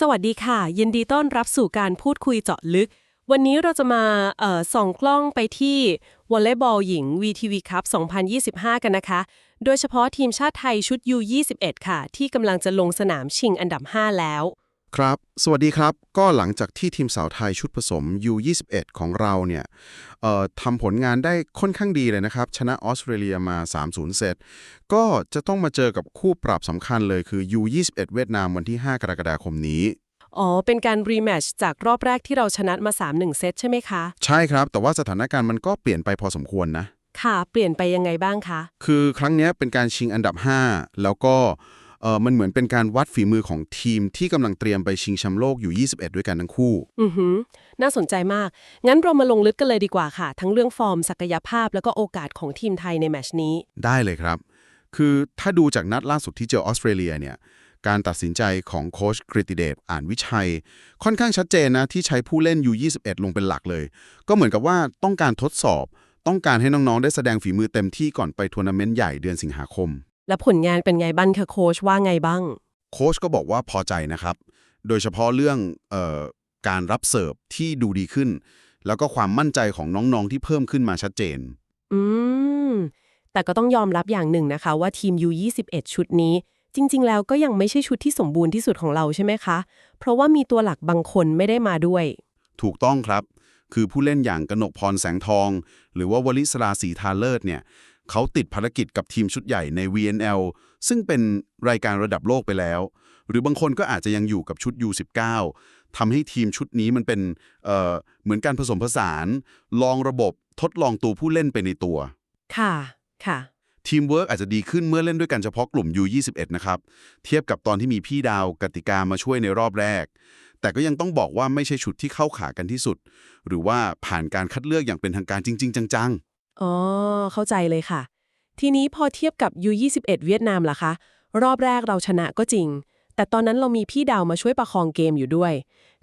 สวัสดีค่ะ ยินดีต้อนรับสู่การพูดคุยเจาะลึก วันนี้เราจะมาส่องกล้องไปที่วอลเลย์บอลหญิง VTV Cup 2025 กันนะคะ โดยเฉพาะทีมชาติไทยชุด U21 ค่ะ ที่กำลังจะลงสนามชิงอันดับ 5 แล้ว ครับ สวัสดีครับ ก็หลังจากที่ทีมสาวไทยชุดผสม U21 ของเราเนี่ยเอ่อทำผลงานได้ค่อนข้างดีเลยนะครับ ชนะออสเตรเลียมา 3-0 เซต ก็จะต้องมาเจอกับคู่ปรับสำคัญเลยคือ U21 เวียดนามวันที่ 5 กรกฎาคมนี้ อ๋อ เป็นการรีแมตช์จากรอบแรกที่เราชนะมา 3-1 เซตใช่ไหมคะ ใช่ครับ แต่ว่าสถานการณ์มันก็เปลี่ยนไปพอสมควรนะ ค่ะ เปลี่ยนไปยังไงบ้างคะ คือครั้งเนี้ยเป็นการชิงอันดับ 5 แล้วก็ เออมันเหมือนเป็นการวัดฝีมือของทีมที่กำลังเตรียมไปชิงแชมป์โลกอยู่ 21 ด้วยกันทั้งคู่ อือหือ น่าสนใจมาก งั้นเรามาลงลึกกันเลยดีกว่าค่ะ ทั้งเรื่องฟอร์มศักยภาพแล้วก็โอกาสของทีมไทยในแมตช์นี้ ได้เลยครับ คือถ้าดูจากนัดล่าสุดที่เจอออสเตรเลียเนี่ย การตัดสินใจของโค้ชกริติเดชอ่านวิชัย ค่อนข้างชัดเจนนะที่ใช้ผู้เล่น U21 ลงเป็นหลักเลย ก็เหมือนกับว่าต้องการทดสอบ ต้องการให้น้องๆได้แสดงฝีมือเต็มที่ก่อนไปทัวร์นาเมนต์ใหญ่เดือนสิงหาคม แล้วผลงานเป็นไงบ้างคะโค้ชว่าไงบ้าง โค้ชก็บอกว่าพอใจนะครับ โดยเฉพาะเรื่องเออการรับเสิร์ฟที่ดูดีขึ้น แล้วก็ความมั่นใจของน้องๆที่เพิ่มขึ้นมาชัดเจน อืม แต่ก็ต้องยอมรับอย่างหนึ่งนะคะ ว่าทีม U21 ชุดนี้ จริง ๆ แล้วก็ยังไม่ใช่ชุดที่สมบูรณ์ที่สุดของเราใช่ไหมคะ เพราะว่ามีตัวหลักบางคนไม่ได้มาด้วย ถูกต้องครับ คือผู้เล่นอย่างกนกพรแสงทอง หรือว่าวลิศราศรีทาเลิศเนี่ย เขาติดภารกิจกับทีมชุดใหญ่ใน VNL ซึ่งเป็นรายการระดับโลกไปแล้ว หรือบางคนก็อาจจะยังอยู่กับชุด U19 ทำให้ทีมชุดนี้มันเป็นเอ่อเหมือนการผสมผสาน ลองระบบทดลองตัวผู้เล่นไปในตัว ค่ะ ค่ะ ทีมเวิร์กอาจจะดีขึ้นเมื่อเล่นด้วยกันเฉพาะกลุ่ม U21 นะครับ เทียบกับตอนที่มีพี่ดาวกติกามาช่วยในรอบแรก แต่ก็ยังต้องบอกว่าไม่ใช่ชุดที่เข้าขากันที่สุด หรือว่าผ่านการคัดเลือกอย่างเป็นทางการจริง ๆ จัง อ๋อ เข้าใจเลยค่ะ ทีนี้พอเทียบกับ U21 เวียดนามล่ะคะ รอบแรกเราชนะก็จริง แต่ตอนนั้นเรามีพี่ดาวมาช่วยประคองเกมอยู่ด้วย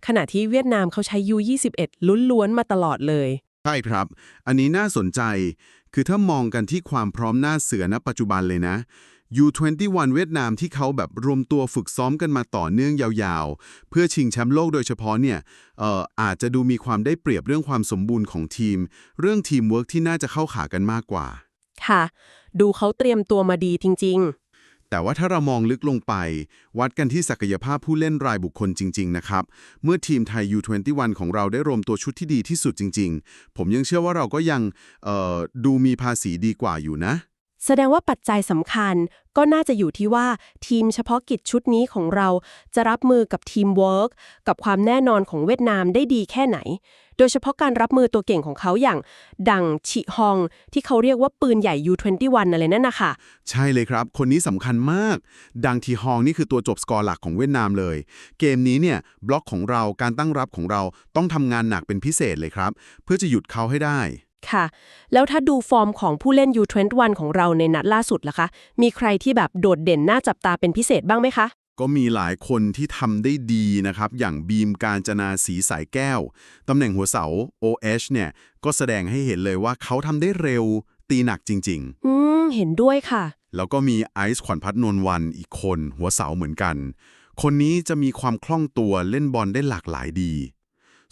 ขณะที่เวียดนามเขาใช้ U21 ลุ้นล้วนๆมาตลอดเลย ใช่ครับ อันนี้น่าสนใจ คือถ้ามองกันที่ความพร้อมหน้าเสือณปัจจุบันเลยนะ U21 เวียดนามที่เขาแบบรวมตัวฝึกซ้อมกันมาต่อเนื่องยาวๆ เพื่อชิงแชมป์โลกโดยเฉพาะเนี่ยเอ่ออาจจะดูมีความได้เปรียบเรื่องความสมบูรณ์ของทีม เรื่องทีมเวิร์กที่น่าจะเข้าขากันมากกว่า ค่ะ ดูเขาเตรียมตัวมาดีจริงแต่ว่าถ้าเรามองลึกลงไป วัดกันที่ศักยภาพผู้เล่นรายบุคคลจริง ๆ นะครับ เมื่อทีมไทย U21 ของเราได้รวมตัวชุดที่ดีที่สุดจริง ๆ ผมยังเชื่อว่าเราก็ยังเอ่อดูมีภาษีดีกว่าอยู่นะๆ แสดงว่าปัจจัยสำคัญก็น่าจะอยู่ที่ว่าทีมเฉพาะกิจชุดนี้ของเราจะรับมือกับทีมเวิร์กกับความแน่นอนของเวียดนามได้ดีแค่ไหน โดยเฉพาะการรับมือตัวเก่งของเขาอย่าง ดังฉิฮอง ที่เขาเรียกว่าปืนใหญ่ U21 อะไรนั่นนะคะใช่เลยครับ คนนี้สำคัญมาก ดังทีฮองนี่คือตัวจบสกอร์หลักของเวียดนามเลย เกมนี้เนี่ยบล็อกของเราการตั้งรับของเราต้องทำงานหนักเป็นพิเศษเลยครับ เพื่อจะหยุดเขาให้ได้ ค่ะ แล้วถ้าดูฟอร์มของผู้เล่น U21 ของเราในนัดล่าสุดล่ะคะ มีใครที่แบบโดดเด่นน่าจับตาเป็นพิเศษบ้างไหมคะ ก็มีหลายคนที่ทำได้ดีนะครับ อย่างบีมการจนาสีสายแก้ว ตำแหน่งหัวเสา OH เนี่ย ก็แสดงให้เห็นเลยว่าเขาทำได้เร็ว ตีหนักจริงอืม เห็นด้วยค่ะๆแล้วก็มีไอซ์ขวัญพัฒนนวันอีกคน หัวเสาเหมือนกัน คนนี้จะมีความคล่องตัวเล่นบอลได้หลากหลายดี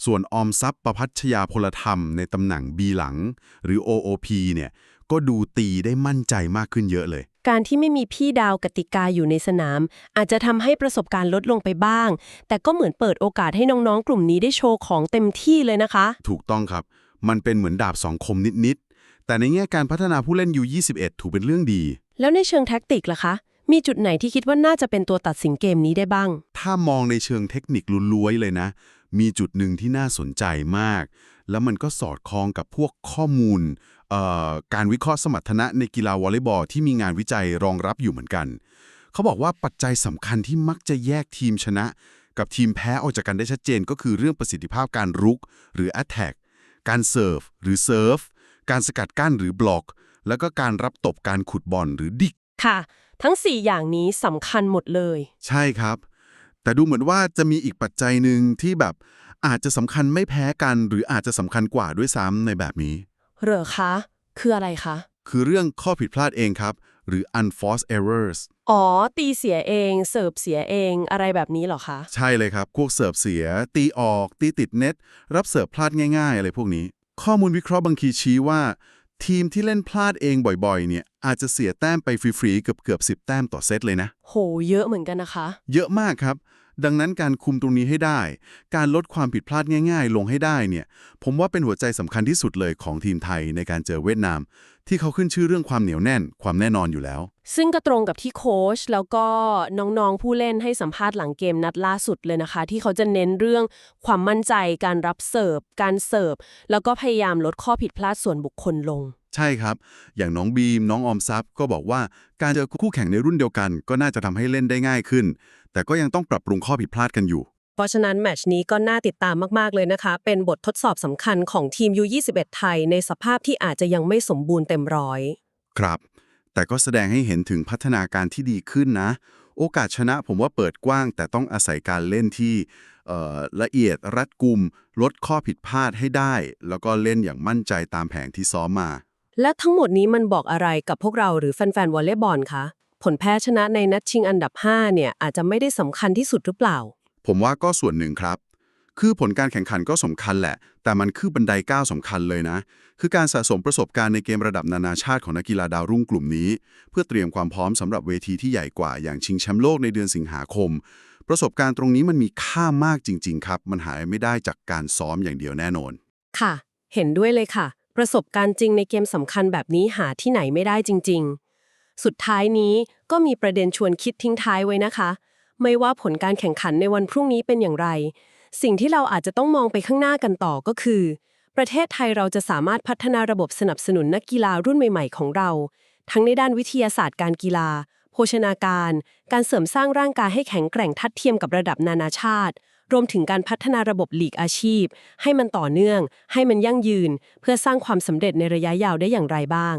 ส่วนออมทรัพย์ประพัชยาพลธรรมในตำแหน่งบีหลัง หรือ OOP เนี่ยก็ดูตีได้มั่นใจมากขึ้นเยอะเลย การที่ไม่มีพี่ดาวกติกาอยู่ในสนาม อาจจะทำให้ประสบการณ์ลดลงไปบ้าง แต่ก็เหมือนเปิดโอกาสให้น้องๆ กลุ่มนี้ได้โชว์ของเต็มที่เลยนะคะ ถูกต้องครับ มันเป็นเหมือนดาบสองคมนิดๆ แต่ในแง่การพัฒนาผู้เล่น U21 ถูกเป็นเรื่องดี แล้วในเชิงแท็กติกล่ะคะ มีจุดไหนที่คิดว่าน่าจะเป็นตัวตัดสินเกมนี้ได้บ้าง ถ้ามองในเชิงเทคนิคล้วนๆเลยนะ มีจุดหนึ่งที่น่าสนใจมาก แล้วมันก็สอดคล้องกับพวกข้อมูลเอ่อการวิเคราะห์สมรรถนะในกีฬาวอลเลย์บอลที่มีงานวิจัยรองรับอยู่เหมือนกัน เขาบอกว่าปัจจัยสำคัญที่มักจะแยกทีมชนะ กับทีมแพ้ออกจากกันได้ชัดเจน ก็คือเรื่องประสิทธิภาพการรุก หรือ attack การเซิร์ฟหรือเซิร์ฟการสกัดกั้นหรือบล็อก แล้วก็การรับตบการขุดบอลหรือดิกค่ะ ทั้ง 4 อย่างนี้สำคัญหมดเลย ใช่ครับ แต่ดูเหมือนว่าจะมีอีกปัจจัยหนึ่งที่แบบอาจจะสำคัญไม่แพ้กัน หรืออาจจะสำคัญกว่าด้วยซ้ำในแบบนี้ เหรอคะ คืออะไรคะ คือเรื่องข้อผิดพลาดเองครับ หรือ unforced errors อ๋อ ตีเสียเอง เสิร์ฟเสียเองอะไรแบบนี้เหรอคะ ใช่เลยครับพวกเสิร์ฟเสีย ตีออก ตีติดเน็ต รับเสิร์ฟพลาดง่ายๆอะไรพวกนี้ ข้อมูลวิเคราะห์บางทีชี้ว่า ทีมที่เล่นพลาดเองบ่อยๆ เนี่ย อาจจะเสียแต้มไปฟรีๆเกือบเกือบ10แต้มต่อเซตเลยนะ โห เยอะเหมือนกันนะคะ เยอะมากครับ ดังนั้นการคุมตรงนี้ให้ได้ การลดความผิดพลาดง่าย ๆ ลงให้ได้เนี่ย ผมว่าเป็นหัวใจสำคัญที่สุดเลยของทีมไทยในการเจอเวียดนาม ที่เขาขึ้นชื่อเรื่องความเหนียวแน่น ความแน่นอนอยู่แล้ว ซึ่งก็ตรงกับที่โค้ชแล้วก็น้องๆผู้เล่นให้สัมภาษณ์หลังเกมนัดล่าสุดเลยนะคะ ที่เขาจะเน้นเรื่องความมั่นใจ การรับเสิร์ฟ การเสิร์ฟ แล้วก็พยายามลดข้อผิดพลาดส่วนบุคคลลง ใช่ครับ อย่างน้องบีมน้องออมทรัพย์ก็บอกว่าการเจอคู่แข่งในรุ่นเดียวกัน ก็น่าจะทำให้เล่นได้ง่ายขึ้น แต่ก็ยังต้องปรับปรุงข้อผิดพลาดกันอยู่ เพราะฉะนั้นแมตช์นี้ก็น่าติดตามมากๆเลยนะคะ เป็นบททดสอบสำคัญของทีม U21 ไทย ในสภาพที่อาจจะยังไม่สมบูรณ์เต็มร้อย ครับ แต่ก็แสดงให้เห็นถึงพัฒนาการที่ดีขึ้นนะ โอกาสชนะผมว่าเปิดกว้าง แต่ต้องอาศัยการเล่นที่เอ่อละเอียดรัดกุม ลดข้อผิดพลาดให้ได้ แล้วก็เล่นอย่างมั่นใจตามแผนที่ซ้อมมา และทั้งหมดนี้มันบอกอะไรกับพวกเราหรือแฟนๆวอลเลย์บอลคะผลแพ้ชนะในนัดชิงอันดับ 5 เนี่ยอาจจะไม่ได้สำคัญที่สุดหรือเปล่า ผมว่าก็ส่วนหนึ่งครับ คือผลการแข่งขันก็สำคัญแหละ แต่มันคือบันไดก้าวสำคัญเลยนะ คือการสะสมประสบการณ์ในเกมระดับนานาชาติของนักกีฬาดาวรุ่งกลุ่มนี้ เพื่อเตรียมความพร้อมสำหรับเวทีที่ใหญ่กว่าอย่างชิงแชมป์โลกในเดือนสิงหาคม ประสบการณ์ตรงนี้มันมีค่ามากจริง ๆ ครับ มันหายไม่ได้จากการซ้อมอย่างเดียวแน่นอน ค่ะ เห็นด้วยเลยค่ะ ประสบการณ์จริงในเกมสำคัญแบบนี้หาที่ไหนไม่ได้จริง ๆ สุดท้ายนี้ก็มีประเด็นชวนคิดทิ้งท้ายไว้นะคะ ไม่ว่าผลการแข่งขันในวันพรุ่งนี้เป็นอย่างไร สิ่งที่เราอาจจะต้องมองไปข้างหน้ากันต่อก็คือ ประเทศไทยเราจะสามารถพัฒนาระบบสนับสนุนนักกีฬารุ่นใหม่ ๆ ของเรา ทั้งในด้านวิทยาศาสตร์การกีฬา โภชนาการ การเสริมสร้างร่างกายให้แข็งแกร่งทัดเทียมกับระดับนานาชาติ รวมถึงการพัฒนาระบบหลีกอาชีพ ให้มันต่อเนื่อง ให้มันยั่งยืน เพื่อสร้างความสำเร็จในระยะยาวได้อย่างไรบ้าง